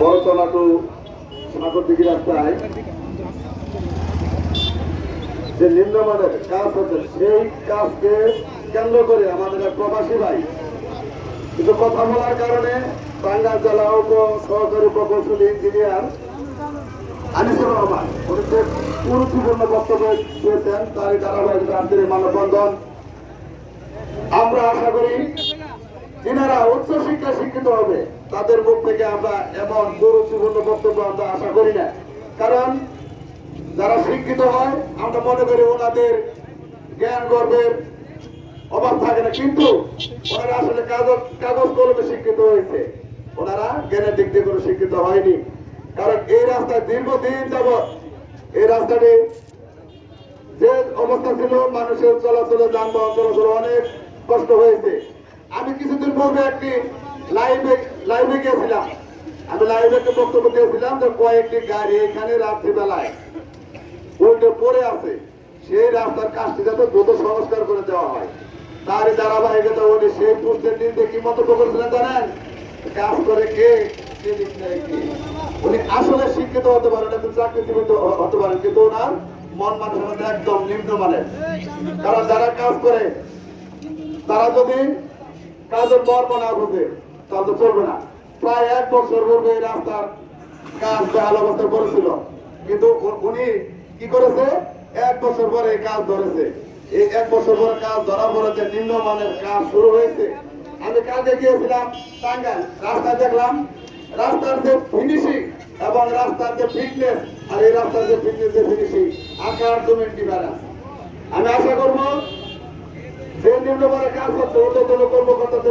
Baratala two Sagardighi রাস্তায় যে নিম্নমানের কাজ হচ্ছে, সেই কাজকে কেন্দ্র করে আমাদের প্রবাসী ভাই। কিন্তু কথা বলার কারণে টাঙ্গাইল জেলা উপ সহকারী প্রকৌশলী ইঞ্জিনিয়ার আনিসুর রহমান, উনি যে গুরুত্বপূর্ণ বক্তব্য দিয়েছেন, তারই ধারাবাহিক আন্তরিক মানববন্ধন। আমরা আশা করি যিনারা উচ্চ শিক্ষা শিক্ষিত হবে। তাদের মুখ থেকে আমরা এমন গুরুত্বপূর্ণ বক্তব্য আমরা আশা করি না। কারণ যারা শিক্ষিত হয়, আমরা মনে করি ওনাদের জ্ঞান গর্বের অভাব থাকে না। কিন্তু ওনারা আসলে কাগজ কাগজ কলমে শিক্ষিত হয়েছে। ওনারা জ্ঞানের দিক দিয়ে কোনো শিক্ষিত হয়নি। কারণ এই রাস্তায় দীর্ঘদিন যাবৎ এই রাস্তাটি যে অবস্থা ছিল, মানুষের চলাচলে যানবাহন চলাচল অনেক কষ্ট হয়েছে। আমি কিছুদিন পূর্বে একটি লাইভে লাইভে গিয়েছিলাম। আমি লাইভে একটা বক্তব্য দিয়েছিলাম যে কয়েকটি গাড়ি এখানে রাত্রিবেলায় উল্টে পড়ে আছে। সেই রাস্তার কাজটি যাতে দ্রুত সংস্কার করে দেওয়া হয়। তারই ধারাবাহিকতা উনি সেই পোস্টের দিনকে কি মন্তব্য করেছিলেন জানেন? কাজ করে কে? উনি আসলে শিক্ষিত হতে পারেন একজন চাকরিজীবী তো হ- হতে পারেন, কিন্তু ওনার মন মানুষের একদম নিম্নমানের। কারণ যারা কাজ করে, তারা যদি কাজের মর্ম না বুঝে তো চলবে না। প্রায় এক বছর পূর্বে এই রাস্তার কাজ বেহাল অবস্থা করেছিল কিন্তু উনি কি করেছে? এক বছর পরে এই কাজ ধরেছে। এই এক বছর পরে কাজ ধরা যে নিম্নমানের কাজ শুরু হয়েছে, আমি কালকে গিয়েছিলাম টাঙ্গাইল। রাস্তায় দেখলাম রাস্তার যে ফিনিশিং এবং রাস্তার যে ফিটনেস আর এই রাস্তার যে ফিটনেস যে ফিনিশিং আকার জমিন ডিফারেন্স আমি আশা করব যে নিম্নমানের কাজ হচ্ছে ঊর্ধ্বতন কর্মকর্তাদের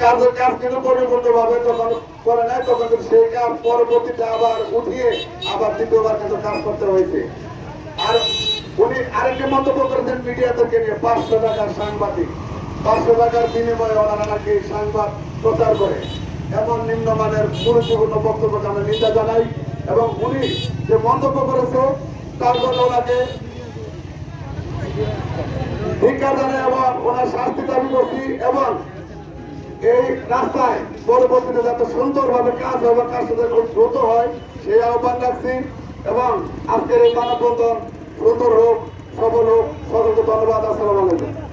কাজ কিন্তু পরিপূর্ণ ভাবে যখন করে নাই, তখন সেই কাজ পরবর্তীতে আবার উঠিয়ে আবার দ্বিতীয়বার কিন্তু কাজ করতে হয়েছে। আর উনি আরেকটি মন্তব্য করেছেন মিডিয়াদেরকে নিয়ে? পাঁচশো টাকার সাংবাদিক। পাঁচশো টাকার বিনিময়ে ওনারা নাকি সাংবাদ প্রচার করে। এমন নিম্নমানের গুরুত্বপূর্ণ বক্তব্যকে আমরা নিন্দা জানাই এবং উনি যে মন্তব্য করেছে, তার জন্য ওনাকে ধিক্কার জানাই এবং ওনার শাস্তি দাবি করছি এবং এই রাস্তায় পরবর্তীতে যাতে সুন্দরভাবে কাজ হবে, কাজ খুব দ্রুত হয়, সেই আহ্বান রাখছি এবং আজকের এই মানববন্ধন দ্রুত হোক, সফল হোক। সকলকে ধন্যবাদ। আসসালামু আলাইকুম।